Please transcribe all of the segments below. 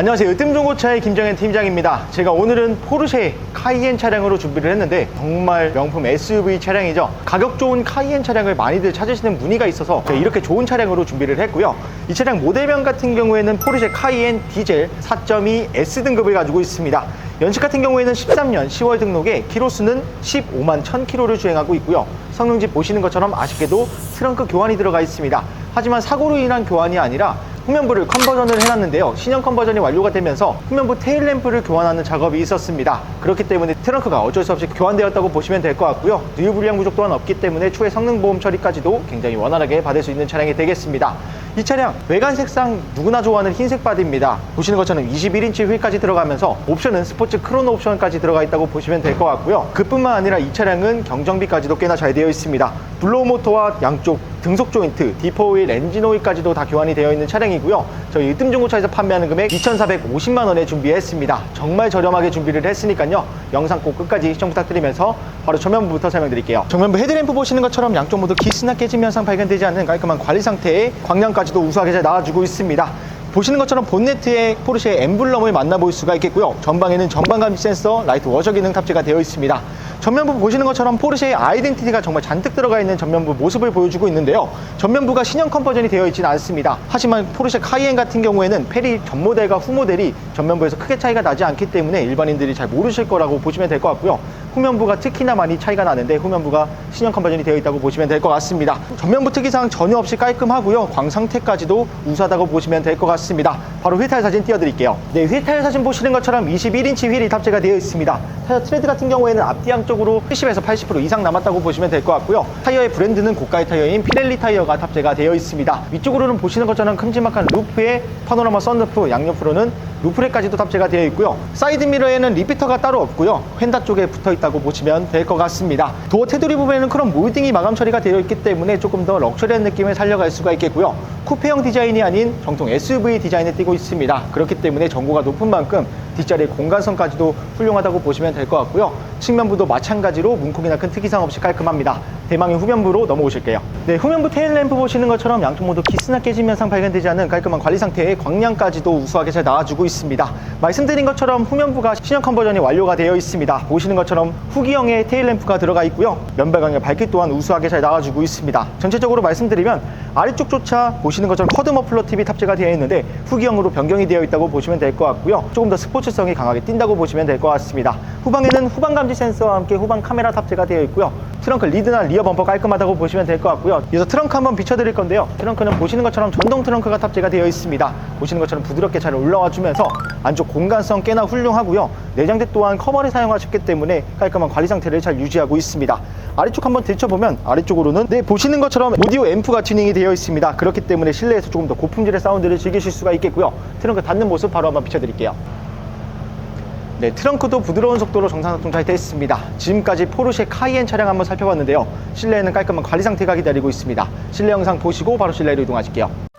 안녕하세요. 으뜸중고차의 김정현 팀장입니다. 제가 오늘은 포르쉐 카이엔 차량으로 준비를 했는데 정말 명품 SUV 차량이죠. 가격 좋은 카이엔 차량을 많이들 찾으시는 문의가 있어서 이렇게 좋은 차량으로 준비를 했고요. 이 차량 모델명 같은 경우에는 포르쉐 카이엔 디젤 4.2 S등급을 가지고 있습니다. 연식 같은 경우에는 13년 10월 등록에 키로수는 15만 1000km를 주행하고 있고요. 성능집 보시는 것처럼 아쉽게도 트렁크 교환이 들어가 있습니다. 하지만 사고로 인한 교환이 아니라 후면부를 컨버전을 해놨는데요. 신형 컨버전이 완료가 되면서 후면부 테일 램프를 교환하는 작업이 있었습니다. 그렇기 때문에 트렁크가 어쩔 수 없이 교환되었다고 보시면 될 것 같고요. 누유 불량 부족 또한 없기 때문에 추후에 성능 보험 처리까지도 굉장히 원활하게 받을 수 있는 차량이 되겠습니다. 이 차량 외관 색상 누구나 좋아하는 흰색 바디입니다. 보시는 것처럼 21인치 휠까지 들어가면서 옵션은 스포츠 크로노 옵션까지 들어가 있다고 보시면 될 것 같고요. 그뿐만 아니라 이 차량은 경정비까지도 꽤나 잘 되어 있습니다. 블로우 모터와 양쪽 등속 조인트, 디퍼 오일, 엔진 오일까지도 다 교환이 되어 있는 차량이고요. 저희 으뜸중고차에서 판매하는 금액 2,450만 원에 준비했습니다. 정말 저렴하게 준비를 했으니까요. 영상 꼭 끝까지 시청 부탁드리면서 바로 전면부부터 설명드릴게요. 정면부 헤드램프 보시는 것처럼 양쪽 모두 기스나 깨짐 현상 발견되지 않는 깔끔한 관리 상태에 광량까지도 우수하게 잘 나와주고 있습니다. 보시는 것처럼 본네트에 포르쉐의 엠블럼을 만나볼 수가 있겠고요. 전방에는 전방감지 센서, 라이트 워셔 기능 탑재가 되어 있습니다. 전면부 보시는 것처럼 포르쉐의 아이덴티티가 정말 잔뜩 들어가 있는 전면부 모습을 보여주고 있는데요. 전면부가 신형 컨버전이 되어 있지는 않습니다. 하지만 포르쉐 카이엔 같은 경우에는 페리 전 모델과 후 모델이 전면부에서 크게 차이가 나지 않기 때문에 일반인들이 잘 모르실 거라고 보시면 될 것 같고요. 후면부가 특히나 많이 차이가 나는데 후면부가 신형 컨 버전이 되어 있다고 보시면 될 것 같습니다. 전면부 특이사항 전혀 없이 깔끔하고요. 광 상태까지도 우수하다고 보시면 될 것 같습니다. 바로 휠 타일 사진 띄워드릴게요. 네, 휠 타일 사진 보시는 것처럼 21인치 휠이 탑재가 되어 있습니다. 타이어 트레드 같은 경우에는 앞뒤 양쪽으로 70에서 80% 이상 남았다고 보시면 될 것 같고요. 타이어의 브랜드는 고가의 타이어인 피렐리 타이어가 탑재가 되어 있습니다. 위쪽으로는 보시는 것처럼 큼지막한 루프에 파노라마 썬루프, 양옆으로는 루프렉까지도 탑재가 되어 있고요. 사이드 미러에는 리피터가 따로 없고요. 휀다 쪽에 붙어 있다고 보시면 될 것 같습니다. 도어 테두리 부분에는 크롬 몰딩이 마감 처리가 되어 있기 때문에 조금 더 럭셔리한 느낌을 살려갈 수가 있겠고요. 쿠페형 디자인이 아닌 정통 SUV 디자인을 띠고 있습니다. 그렇기 때문에 전고가 높은 만큼 뒷자리의 공간성까지도 훌륭하다고 보시면 될 것 같고요. 측면부도 마찬가지로 문콕이나 큰 특이사항 없이 깔끔합니다. 대망의 후면부로 넘어오실게요. 네, 후면부 테일램프 보시는 것처럼 양쪽 모두 기스나 깨짐 현상 발견되지 않은 깔끔한 관리 상태에 광량까지도 우수하게 잘 나와주고 있습니다. 말씀드린 것처럼 후면부가 신형 컨버전이 완료가 되어 있습니다. 보시는 것처럼 후기형의 테일램프가 들어가 있고요. 면발광의 밝기 또한 우수하게 잘 나와주고 있습니다. 전체적으로 말씀드리면 아래쪽조차 보시 는 것처럼 커드 머플러 팁이 탑재가 되어 있는데 후기형으로 변경이 되어 있다고 보시면 될 것 같고요. 조금 더 스포츠성이 강하게 띈다고 보시면 될 것 같습니다. 후방에는 후방 감지 센서와 함께 후방 카메라 탑재가 되어 있고요. 트렁크 리드나 리어 범퍼 깔끔하다고 보시면 될 것 같고요. 이어서 트렁크 한번 비춰드릴 건데요. 트렁크는 보시는 것처럼 전동 트렁크가 탑재가 되어 있습니다. 보시는 것처럼 부드럽게 잘 올라와 주면서 안쪽 공간성 꽤나 훌륭하고요. 내장재 또한 커버를 사용하셨기 때문에 깔끔한 관리 상태를 잘 유지하고 있습니다. 아래쪽 한번 들춰보면 아래쪽으로는 네 보시는 것처럼 오디오 앰프가 튜닝이 되어 있습니다. 그렇기 때문에 실내에서 조금 더 고품질의 사운드를 즐기실 수가 있겠고요. 트렁크 닫는 모습 바로 한번 비춰드릴게요. 네, 트렁크도 부드러운 속도로 정상작동 잘 됐습니다. 지금까지 포르쉐 카이엔 차량 한번 살펴봤는데요. 실내에는 깔끔한 관리 상태가 기다리고 있습니다. 실내 영상 보시고 바로 실내로 이동하실게요.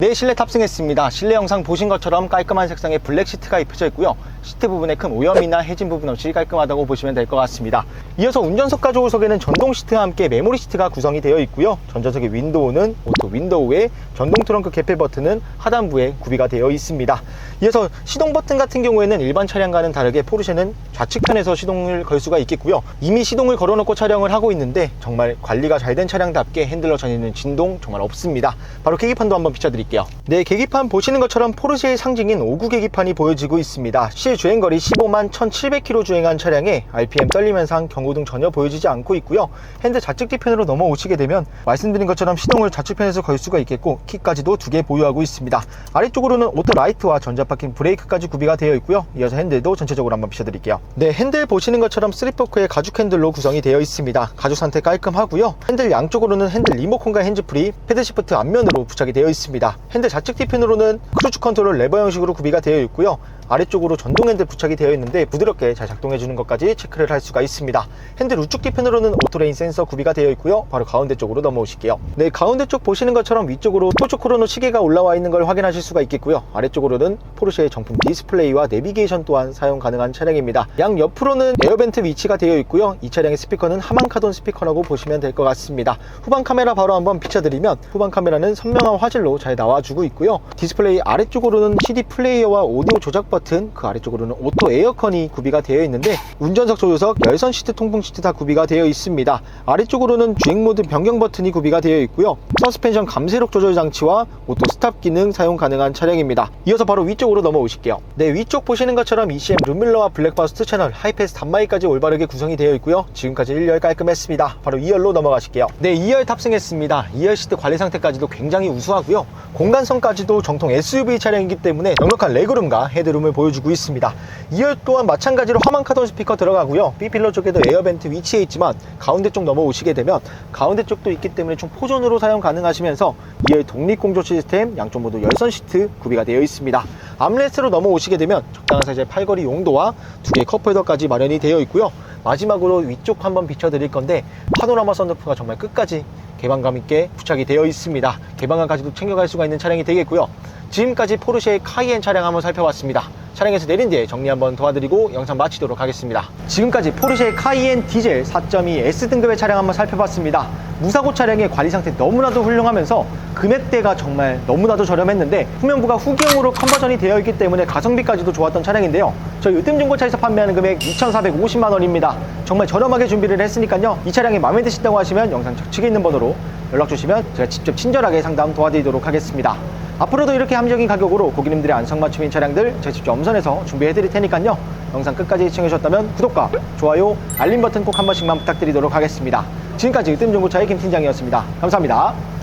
네, 실내 탑승했습니다. 실내 영상 보신 것처럼 깔끔한 색상의 블랙 시트가 입혀져 있고요. 시트 부분에 큰 오염이나 해진 부분 없이 깔끔하다고 보시면 될 것 같습니다. 이어서 운전석과 조우석에는 전동 시트와 함께 메모리 시트가 구성이 되어 있고요. 전좌석의 윈도우는 오토 윈도우에 전동 트렁크 개폐 버튼은 하단부에 구비가 되어 있습니다. 이어서 시동 버튼 같은 경우에는 일반 차량과는 다르게 포르쉐는 좌측편에서 시동을 걸 수가 있겠고요. 이미 시동을 걸어놓고 촬영을 하고 있는데 정말 관리가 잘 된 차량답게 핸들러 전이는 진동 정말 없습니다. 바로 계기판도 한번 비춰드릴게요. 네, 계기판 보시는 것처럼 포르쉐의 상징인 5구 계기판이 보여지고 있습니다. 실 주행거리 15만 1700km 주행한 차량에 RPM 떨림 현상, 경고 등 전혀 보여지지 않고 있고요. 핸들 좌측 뒤편으로 넘어오시게 되면 말씀드린 것처럼 시동을 좌측편에서 걸 수가 있겠고 키까지도 두 개 보유하고 있습니다. 아래쪽으로는 오토 라이트와 전자 파킹 브레이크까지 구비가 되어 있고요. 이어서 핸들도 전체적으로 한번 비춰드릴게요. 네, 핸들 보시는 것처럼 3포크의 가죽 핸들로 구성이 되어 있습니다. 가죽 상태 깔끔하고요. 핸들 양쪽으로는 핸들 리모컨과 핸즈프리, 패드 시프트 앞면으로 부착이 되어 있습니다. 핸들 좌측 뒤편으로는 크루즈 컨트롤 레버 형식으로 구비가 되어 있고요. 아래쪽으로 전동 핸들 부착이 되어 있는데 부드럽게 잘 작동해 주는 것까지 체크를 할 수가 있습니다. 핸들 우측 뒤편으로는 오토레인 센서 구비가 되어 있고요. 바로 가운데 쪽으로 넘어오실게요. 네, 가운데 쪽 보시는 것처럼 위쪽으로 토초 크로노 시계가 올라와 있는 걸 확인하실 수가 있겠고요. 아래쪽으로는 포르쉐의 정품 디스플레이와 내비게이션 또한 사용 가능한 차량입니다. 양 옆으로는 에어벤트 위치가 되어 있고요. 이 차량의 스피커는 하만카돈 스피커라고 보시면 될 것 같습니다. 후방 카메라 바로 한번 비춰드리면 후방 카메라는 선명한 화질로 잘 나와주고 있고요. 디스플레이 아래쪽으로는 CD 플레이어와 오디오 조작 버튼, 그 아래쪽으로는 오토 에어컨이 구비가 되어 있는데 운전석 조수석, 열선 시트, 통풍 시트 다 구비가 되어 있습니다. 아래쪽으로는 주행 모드 변경 버튼이 구비가 되어 있고요. 서스펜션 감쇄력 조절 장치와 오토 스탑 기능 사용 가능한 차량입니다. 이어서 바로 위쪽으로 넘어오실게요. 네, 위쪽 보시는 것처럼 ECM 룸밀러와 블랙버스트 채널, 하이패스 단마이까지 올바르게 구성이 되어 있고요. 지금까지 1열 깔끔했습니다. 바로 2열로 넘어가실게요. 네, 2열 탑승했습니다. 2열 시트 관리 상태까지도 굉장히 우수하고요. 공간성까지도 정통 SUV 차량이기 때문에 넉넉한 레그룸과 헤드룸을 보여주고 있습니다. 2열 또한 마찬가지로 화만 카돈 스피커 들어가고요. B필러 쪽에도 에어벤트 위치해 있지만 가운데 쪽 넘어오시게 되면 가운데 쪽도 있기 때문에 총 포존으로 사용 가능하시면서 2열 독립공조 시스템 양쪽 모두 열선 시트 구비가 되어 있습니다. 암레스트로 넘어오시게 되면 적당한 사이즈의 팔걸이 용도와 두 개의 컵홀더까지 마련이 되어 있고요. 마지막으로 위쪽 한번 비춰드릴 건데 파노라마 선루프가 정말 끝까지 개방감 있게 부착이 되어 있습니다. 개방감까지도 챙겨갈 수가 있는 차량이 되겠고요. 지금까지 포르쉐의 카이엔 차량 한번 살펴봤습니다. 차량에서 내린 뒤에 정리 한번 도와드리고 영상 마치도록 하겠습니다. 지금까지 포르쉐 카이엔 디젤 4.2 S등급의 차량 한번 살펴봤습니다. 무사고 차량의 관리 상태 너무나도 훌륭하면서 금액대가 정말 너무나도 저렴했는데 후면부가 후기용으로 컨버전이 되어 있기 때문에 가성비까지도 좋았던 차량인데요. 저희 으뜸중고차에서 판매하는 금액 2,450만 원입니다. 정말 저렴하게 준비를 했으니까요. 이 차량이 마음에 드신다고 하시면 영상 좌측에 있는 번호로 연락 주시면 제가 직접 친절하게 상담 도와드리도록 하겠습니다. 앞으로도 이렇게 합리적인 가격으로 고객님들의 안성맞춤인 차량들 제가 직접 엄선해서 준비해 드릴 테니까요. 영상 끝까지 시청해주셨다면 구독과 좋아요, 알림 버튼 꼭 한 번씩만 부탁드리도록 하겠습니다. 지금까지 으뜸중고차의 김 팀장이었습니다. 감사합니다.